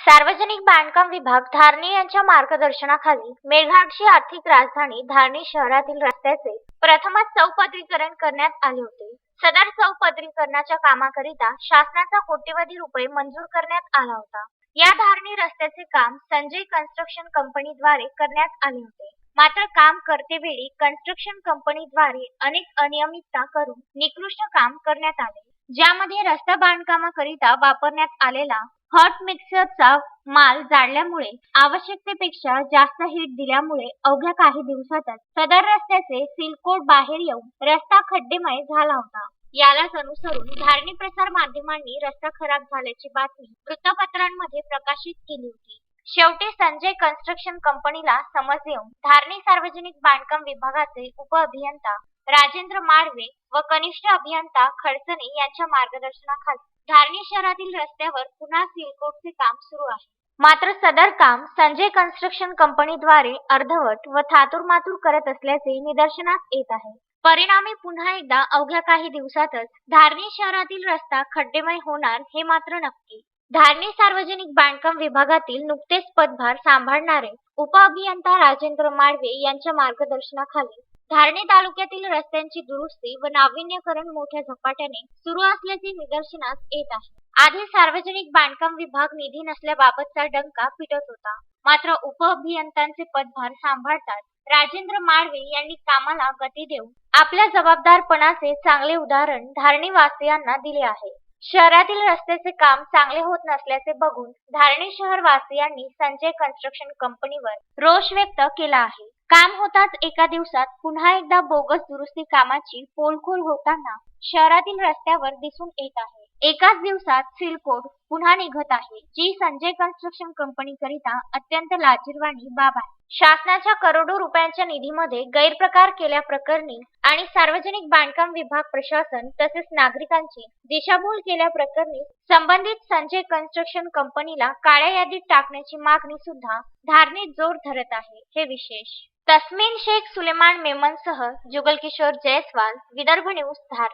सार्वजनिक बांधकाम विभाग धारणी यांच्या मार्गदर्शनाखाली मेळघाटची आर्थिक राजधानी धारणी शहरातील रस्त्याचे प्रथमच चौपदरीकरण करण्यात आले होते. सदर चौपदरीकरणाच्या कामाकरिता शासनाचा कोट्यवधी रुपये मंजूर करण्यात आला होता. या धारणी रस्त्याचे काम संजय कन्स्ट्रक्शन कंपनीद्वारे करण्यात आले होते. मात्र काम करतेवेळी कन्स्ट्रक्शन कंपनीद्वारे अनेक अनियमितता करून निकृष्ट काम करण्यात आले. ज्यामध्ये रस्ता बांधकामाकरिता वापरण्यात आलेला हॉट मिक्सरचा माल जाळल्यामुळे आवश्यकतेपेक्षा जास्त हीट दिल्यामुळे अवघ्या काही दिवसातच सदर रस्त्याचे सिलकोट बाहेर येऊन रस्ता खड्डेमय झाला होता. यालाच अनुसरून धारणी प्रसार माध्यमांनी रस्ता खराब झाल्याची बातमी वृत्तपत्रांमध्ये प्रकाशित केली होती. शेवटी संजय कन्स्ट्रक्शन कंपनीला समज येऊन धारणी सार्वजनिक बांधकाम विभागाचे उप अभियंता राजेंद्र माळवे व कनिष्ठ अभियंता खडसने यांच्या मार्गदर्शनाखाली धारणी शहरातील रस्त्यावर पुन्हा सिलकोटचे काम सुरू आहे. मात्र सदर काम संजय कन्स्ट्रक्शन कंपनीद्वारे अर्धवट व थातुरमातुर करत असल्याचे निदर्शनास येत आहे. परिणामी पुन्हा एकदा अवघ्या काही दिवसातच धारणी शहरातील रस्ता खड्डेमय होणार हे मात्र नक्की. धारणी सार्वजनिक बांधकाम विभागातील नुकतेच पदभार सांभाळणारे उप अभियंता राजेंद्र माळवे यांच्या मार्गदर्शनाखाली धारणी तालुक्यातील रस्त्यांची दुरुस्ती व नाविन्यकरण मोठ्या झपाट्याने सुरू असल्याचे निदर्शनास येत आहे. आधी सार्वजनिक बांधकाम विभाग निधी नसल्याबाबतचा डंका पिटत होता. मात्र उप अभियंत्यांचे पदभार सांभाळतात राजेंद्र माळवे यांनी कामाला गती देऊन आपल्या जबाबदारपणाचे चांगले उदाहरण धारणी वासियांना दिले आहे. शहरातील रस्त्याचे काम चांगले होत नसल्याचे बघून धारणी शहर वासियांनी संजय कन्स्ट्रक्शन कंपनीवर रोष व्यक्त केला आहे. काम होताच एका दिवसात पुन्हा एकदा बोगस दुरुस्ती कामाची पोलखोल होताना शहरातील रस्त्यावर दिसून येत आहे. एकाच दिवसात सिलकोड पुन्हा निघत आहे जी संजय कन्स्ट्रक्शन कंपनी करिता अत्यंत लाजीरवाणी बाब आहे. शासनाच्या करोडो रुपयांच्या निधीमध्ये गैरप्रकार केल्याप्रकरणी आणि सार्वजनिक बांधकाम विभाग प्रशासन तसेच नागरिकांची दिशाभूल केल्याप्रकरणी संबंधित संजय कन्स्ट्रक्शन कंपनीला काळ्या यादीत टाकण्याची मागणी सुद्धा धारणीत जोर धरत आहे हे विशेष. तस्मिन शेख सुलेमान मेमनसह जुगल किशोर जयस्वाल विदर्भ न्यूज धार